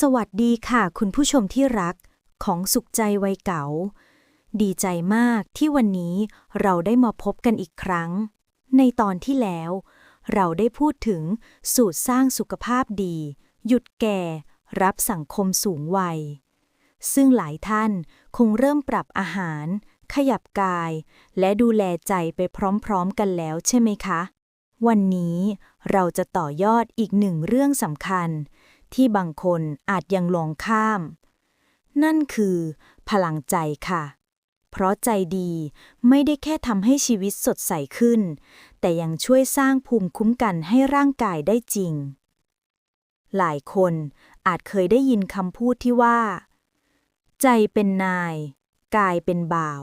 สวัสดีค่ะ คุณผู้ชมที่รักของสุขใจวัยเก๋าดีใจมากที่วันนี้เราได้มาพบกันอีกครั้ง ในตอนที่แล้ว เราได้พูดถึงสูตรสร้างสุขภาพดี หยุดแก่ รับสังคมสูงวัย ซึ่งหลายท่านคงเริ่มปรับอาหาร ขยับกาย และดูแลใจไปพร้อมๆกันแล้วใช่ไหมคะ วันนี้เราจะต่อยอดอีกหนึ่งเรื่องสำคัญ ที่บางคนอาจยังลองข้าม นั่นคือ พลังใจค่ะ เพราะใจดีไม่ได้แค่ทำให้ชีวิตสดใสขึ้น แต่ยังช่วยสร้างภูมิคุ้มกันให้ร่างกายได้จริง หลายคนอาจเคยได้ยินคำพูดที่ว่า ใจเป็นนาย กายเป็นบ่าว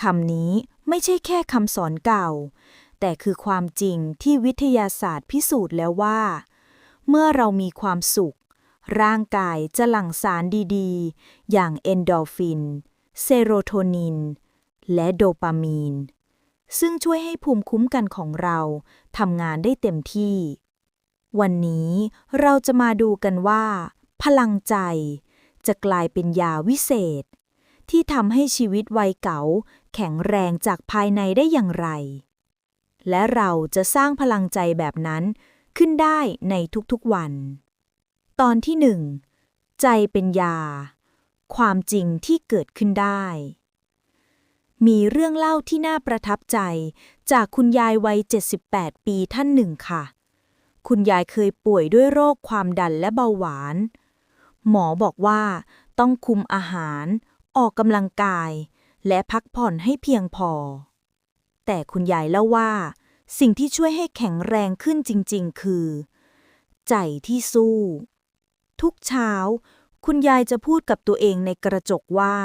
คำนี้ไม่ใช่แค่คำสอนเก่า แต่คือความจริงที่วิทยาศาสตร์พิสูจน์แล้วว่า เมื่อเรามีความสุข ร่างกายจะหลั่งสารดีๆ อย่างเอนโดฟิน เซโรโทนิน และโดปามีน ซึ่งช่วยให้ภูมิคุ้มกันของเราทำงานได้เต็มที่ วันนี้เราจะมาดูกันว่า พลังใจจะกลายเป็นยาวิเศษ ที่ทำให้ชีวิตวัยเก๋าแข็งแรงจากภายในได้อย่างไร และเราจะสร้างพลังใจแบบนั้น ขึ้นได้ในทุกๆวัน ตอนที่หนึ่งใจเป็นยา ความจริงที่เกิดขึ้นได้ มีเรื่องเล่าที่น่าประทับใจจากคุณยายวัย 78 ปีท่านหนึ่งค่ะ คุณยายเคยป่วยด้วยโรคความดันและเบาหวาน หมอบอกว่าต้องคุมอาหาร ออกกำลังกาย และพักผ่อนให้เพียงพอ แต่คุณยายเล่าว่า สิ่งที่ช่วยให้แข็งแรงขึ้นจริง ๆ คือ ใจที่สู้ ทุกเช้า คุณยายจะพูดกับตัวเองในกระจกว่า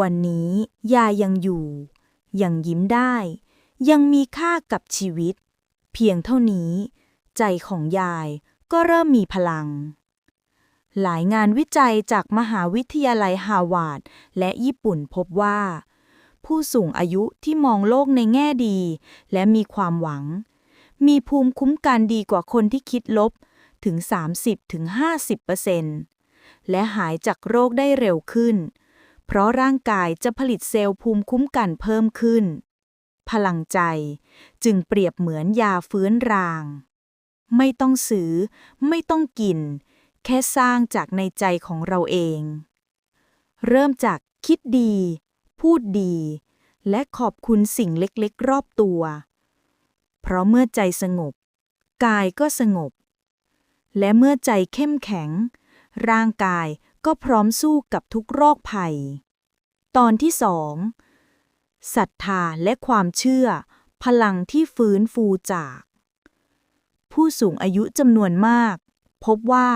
วันนี้ยายยังอยู่ ยังยิ้มได้ ยังมีค่ากับชีวิต เพียงเท่านี้ ใจของยายก็เริ่มมีพลัง หลายงานวิจัยจากมหาวิทยาลัยฮาวาดและญี่ปุ่นพบว่า ผู้สูงอายุที่มองโลกในแง่ดี และมีความหวัง มีภูมิคุ้มกันดีกว่าคนที่คิดลบถึง 30-50%และหายจากโรคได้เร็วขึ้น เพราะร่างกายจะผลิตเซลล์ภูมิคุ้มกันเพิ่มขึ้น พลังใจจึงเปรียบเหมือนยาฟื้นราง ไม่ต้องซื้อ ไม่ต้องกิน แค่สร้างจากในใจของเราเอง เริ่มจากคิดดี พูดดี และขอบคุณสิ่งเล็กๆ รอบตัว เพราะเมื่อใจสงบ กายก็สงบ และเมื่อใจเข้มแข็ง ร่างกายก็พร้อมสู้กับทุกโรคภัย ตอนที่สองศรัทธาและความเชื่อ พลังที่ฟื้นฟูจาก ผู้สูงอายุจำนวนมาก พบว่า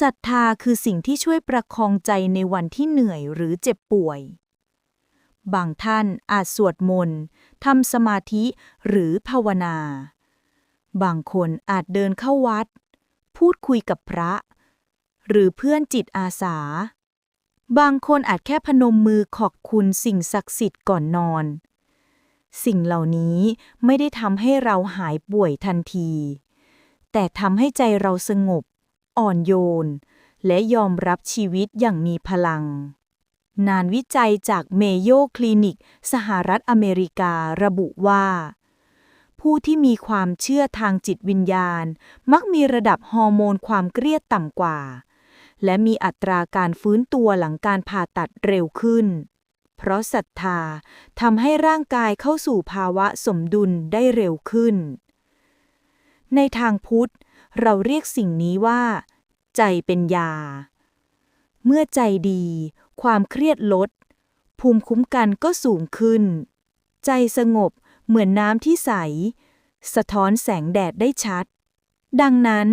ศรัทธาคือสิ่งที่ช่วยประคองใจในวันที่เหนื่อยหรือเจ็บป่วย บางท่านอาจสวดมนต์ทำสมาธิหรือภาวนา บางคนอาจเดินเข้าวัด พูดคุยกับพระ หรือเพื่อนจิตอาสา บางคนอาจแค่พนมมือขอบคุณสิ่งศักดิ์สิทธิ์ก่อนนอน สิ่งเหล่านี้ไม่ได้ทำให้เราหายป่วยทันที แต่ทำให้ใจเราสงบ อ่อนโยน และยอมรับชีวิตอย่างมีพลัง นานวิจัยจากเมโยคลินิก สหรัฐอเมริการะบุว่า ผู้ที่มีความเชื่อทางจิตวิญญาณ มักมีระดับฮอร์โมนความเครียดต่ำกว่า และมีอัตราการฟื้นตัวหลังการผ่าตัดเร็วขึ้น เพราะศรัทธาทำให้ร่างกายเข้าสู่ภาวะสมดุลได้เร็วขึ้น ในทางพุทธ เราเรียกสิ่งนี้ว่า ใจเป็นยา เมื่อใจดี ความเครียดลด ภูมิคุ้มกันก็สูงขึ้น ใจสงบเหมือนน้ำที่ใส สะท้อนแสงแดดได้ชัด ดังนั้น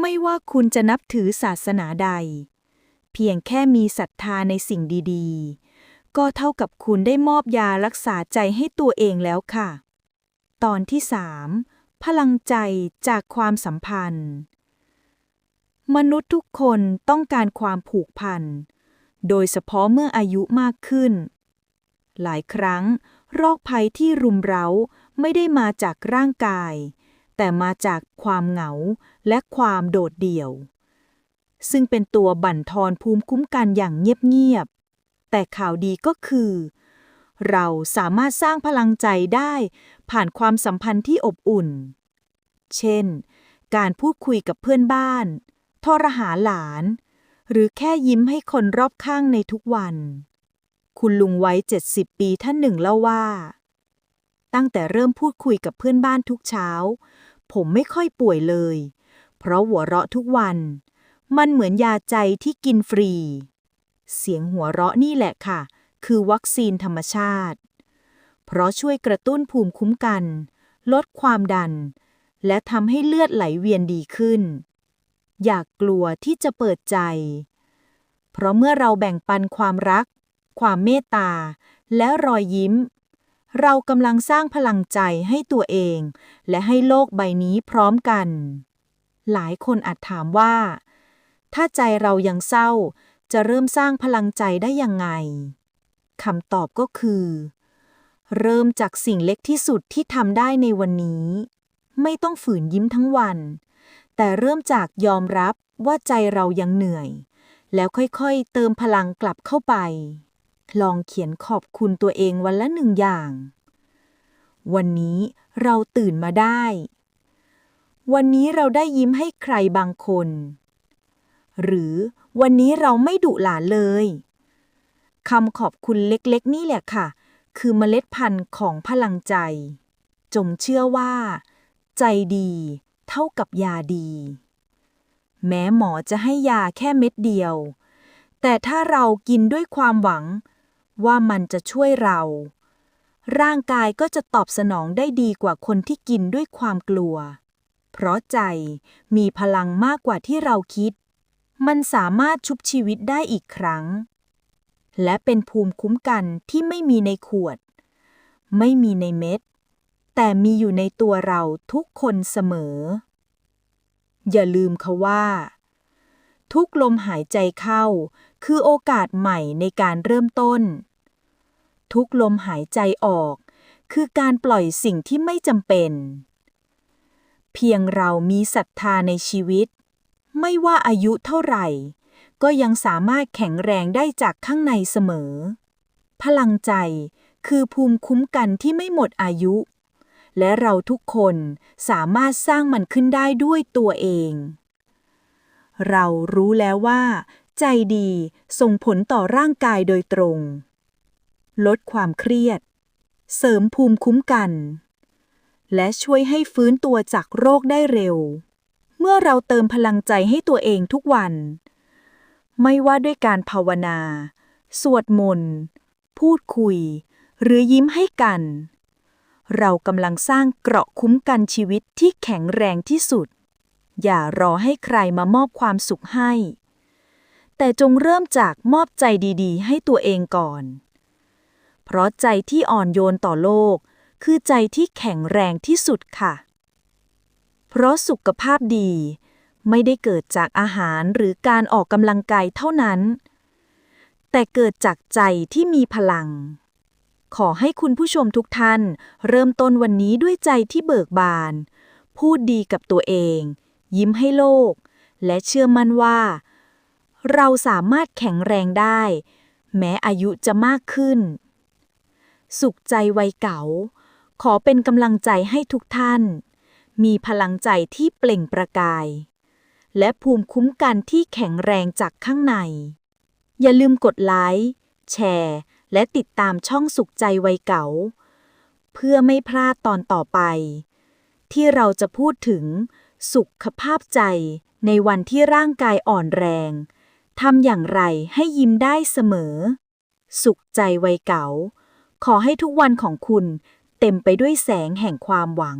ไม่ว่าคุณจะนับถือศาสนาใด เพียงแค่มีศรัทธาในสิ่งดีๆ ก็เท่ากับคุณได้มอบยารักษาใจให้ตัวเองแล้วค่ะ ตอนที่สามพลังใจจากความสัมพันธ์ มนุษย์ทุกคนต้องการความผูกพัน โดยเฉพาะเมื่ออายุมากขึ้น หลายครั้ง โรคภัยที่รุมเร้าไม่ได้มาจากร่างกาย แต่มาจากความเหงาและความโดดเดี่ยว ซึ่งเป็นตัวบั่นทอนภูมิคุ้มกันอย่างเงียบๆ แต่ข่าวดีก็คือ เราสามารถสร้างพลังใจได้ผ่านความสัมพันธ์ที่อบอุ่น เช่น การพูดคุยกับเพื่อนบ้านโทรหาหลาน หรือแค่ยิ้มให้คนรอบข้างในทุกวัน คุณลุงไว้ 70 ปีท่านหนึ่งเล่าว่า ตั้งแต่เริ่มพูดคุยกับเพื่อนบ้านทุกเช้า ผมไม่ค่อยป่วยเลย เพราะหัวเราะทุกวัน มันเหมือนยาใจที่กินฟรี เสียงหัวเราะนี่แหละค่ะ คือวัคซีนธรรมชาติ เพราะช่วยกระตุ้นภูมิคุ้มกัน ลดความดัน และทำให้เลือดไหลเวียนดีขึ้น อย่ากกลัวที่จะเปิดใจ เพราะเมื่อเราแบ่งปันความรัก ความเมตตา และรอยยิ้ม เรากำลังสร้างพลังใจให้ตัวเอง และให้โลกใบนี้พร้อมกัน หลายคนอาจถามว่า ถ้าใจเรายังเศร้า จะเริ่มสร้างพลังใจได้ยังไงคำตอบก็คือ เริ่มจากสิ่งเล็กที่สุดที่ทำได้ในวันนี้ ไม่ต้องฝืนยิ้มทั้งวัน แต่เริ่มจากยอมรับว่าใจเรายังเหนื่อย แล้วค่อยๆ เติมพลังกลับเข้าไป ลองเขียนขอบคุณตัวเองวันละหนึ่งอย่าง วันนี้เราตื่นมาได้ วันนี้เราได้ยิ้มให้ใครบางคน หรือวันนี้เราไม่ดุหลานเลยคำขอบคุณเล็กๆ นี่แหละค่ะ คือเมล็ดพันธุ์ของพลังใจ จงเชื่อว่า ใจดี เท่ากับยาดี แม้หมอจะให้ยาแค่เม็ดเดียว แต่ถ้าเรากินด้วยความหวัง ว่ามันจะช่วยเรา ร่างกายก็จะตอบสนองได้ดีกว่าคนที่กินด้วยความกลัว เพราะใจมีพลังมากกว่าที่เราคิด มันสามารถชุบชีวิตได้อีกครั้ง และเป็นภูมิคุ้มกันที่ไม่มีในขวด ไม่มีในเม็ด แต่มีอยู่ในตัวเราทุกคนเสมอ อย่าลืมเขาว่า ทุกลมหายใจเข้า คือโอกาสใหม่ในการเริ่มต้น ทุกลมหายใจออก คือการปล่อยสิ่งที่ไม่จำเป็น เพียงเรามีศรัทธาในชีวิต ไม่ว่าอายุเท่าไหร่ ก็ยังสามารถแข็งแรงได้จากข้างในเสมอ พลังใจคือภูมิคุ้มกันที่ไม่หมดอายุ และเราทุกคนสามารถสร้างมันขึ้นได้ด้วยตัวเอง เรารู้แล้วว่า ใจดีส่งผลต่อร่างกายโดยตรง ลดความเครียด เสริมภูมิคุ้มกัน และช่วยให้ฟื้นตัวจากโรคได้เร็ว เมื่อเราเติมพลังใจให้ตัวเองทุกวัน ไม่ว่าด้วยการภาวนา สวดมนต์ พูดคุย หรือยิ้มให้กัน เรากำลังสร้างเกราะคุ้มกันชีวิตที่แข็งแรงที่สุด อย่ารอให้ใครมามอบความสุขให้ แต่จงเริ่มจากมอบใจดีๆ ให้ตัวเองก่อน เพราะใจที่อ่อนโยนต่อโลก คือใจที่แข็งแรงที่สุดค่ะ เพราะสุขภาพดีไม่ได้เกิดจากอาหารหรือการออกกำลังกายเท่านั้น แต่เกิดจากใจที่มีพลัง ขอให้คุณผู้ชมทุกท่าน เริ่มต้นวันนี้ด้วยใจที่เบิกบาน พูดดีกับตัวเอง ยิ้มให้โลก และเชื่อมั่นว่า เราสามารถแข็งแรงได้ แม้อายุจะมากขึ้น สุขใจวัยเก่า ขอเป็นกำลังใจให้ทุกท่าน มีพลังใจที่เปล่งประกาย และภูมิคุ้มกันที่แข็งแรงจากข้างใน อย่าลืมกดไลค์แชร์ และติดตามช่องสุขใจวัยเก่า เพื่อไม่พลาดตอนต่อไป ที่เราจะพูดถึงสุขภาพใจในวันที่ร่างกายอ่อนแรงทำอย่างไรให้ยิ้มได้เสมอ สุขใจวัยเก่า ขอให้ทุกวันของคุณเต็มไปด้วยแสงแห่งความหวัง